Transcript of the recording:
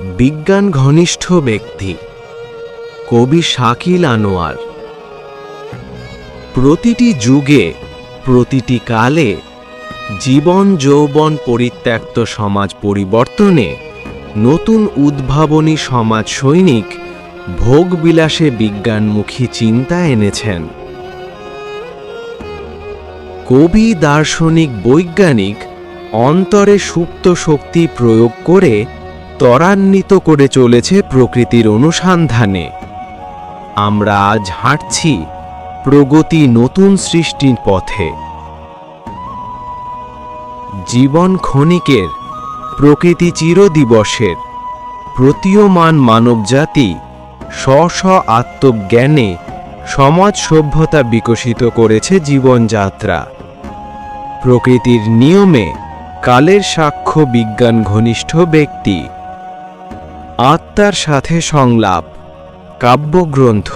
বিজ্ঞান ঘনিষ্ঠ ব্যক্তি, কবি শাকিল আনোয়ার। প্রতিটি যুগে, প্রতিটি কালে, জীবন যৌবন পরিত্যক্ত সমাজ পরিবর্তনে, নতুন উদ্ভাবনী সমাজ সৈনিক ভোগবিলাসে বিজ্ঞানমুখী চিন্তা এনেছেন। কবি দার্শনিক বৈজ্ঞানিক অন্তরে সুপ্ত শক্তি প্রয়োগ করে ত্বরান্বিত করে চলেছে প্রকৃতির অনুসন্ধানে। আমরা আজ হাঁটছি প্রগতি নতুন সৃষ্টির পথে। জীবন ক্ষণিকের, প্রকৃতি চিরদিবসের, প্রতীয়মান মানবজাতি স্ব স্ব আত্মজ্ঞানে সমাজ সভ্যতা বিকশিত করেছে জীবনযাত্রা। প্রকৃতির নিয়মে কালের সাক্ষ্য বিজ্ঞান ঘনিষ্ঠ ব্যক্তি। আত্মার সাথে সংলাপ কাব্যগ্রন্থ।